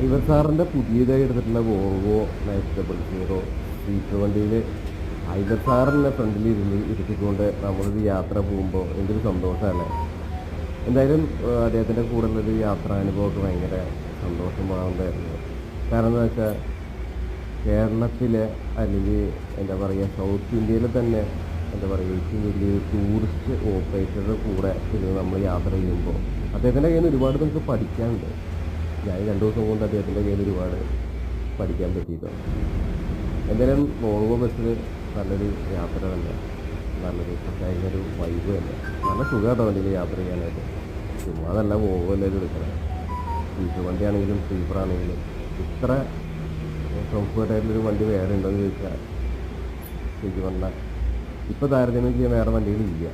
ഐവർ സാറിന്റെ പുതിയതായി എടുത്തിട്ടുള്ള Volvo night double zero seater വണ്ടിയിൽ ഐവർ സാറിന്റെ ഫ്രണ്ടിൽ ഇരുന്ന് ഇരുത്തിക്കൊണ്ട് നമ്മളൊരു യാത്ര പോകുമ്പോൾ എന്തൊരു സന്തോഷമല്ലേ എന്തായാലും അദ്ദേഹത്തിന്റെ അദ്ദേഹത്തിന്റെ കൂടെയുള്ളൊരു യാത്രാനുഭവമൊക്കെ ഭയങ്കര സന്തോഷമാകുന്നതായിരുന്നു കാരണം എന്താ വെച്ചാൽ കേരളത്തിലെ അല്ലെങ്കിൽ എന്താ പറയുക സൗത്ത് ഇന്ത്യയിൽ തന്നെ എന്താ പറയുക ഏറ്റവും വലിയൊരു ടൂറിസ്റ്റ് ഓപ്പറേറ്ററുടെ കൂടെ ഇരുന്ന് നമ്മൾ യാത്ര ചെയ്യുമ്പോൾ അദ്ദേഹത്തിന്റെ കയ്യിൽ നിന്ന് ഒരുപാട് നമുക്ക് പഠിക്കാനുണ്ട്. ഞാൻ രണ്ട് ദിവസം കൊണ്ട് അദ്ദേഹത്തിന്റെ കയ്യിൽ ഒരുപാട് പഠിക്കാൻ പറ്റിയിട്ടുണ്ട് എന്തായാലും വോൾവോ ബസ്സിൽ നല്ലൊരു യാത്ര തന്നെ. നല്ലൊരു പ്രത്യേക ഒരു വൈബ് തന്നെ. നല്ല സുഖമാട്ടോ വണ്ടിയിൽ യാത്ര ചെയ്യാനായിട്ട്. ചുമ്മാ അതല്ല വോൾവോ എല്ലാവരും എടുക്കണം? സീറ്റർ വണ്ടിയാണെങ്കിലും സ്ലീപ്പറാണെങ്കിലും ഇത്ര കംഫർട്ടായിട്ടുള്ളൊരു വണ്ടി വേറെ ഉണ്ടോ എന്ന് ചോദിച്ചാൽ ശരിക്കും പറഞ്ഞാൽ ഇപ്പോൾ താരതമ്യം ചെയ്യാൻ വേറെ വണ്ടികളില്ല.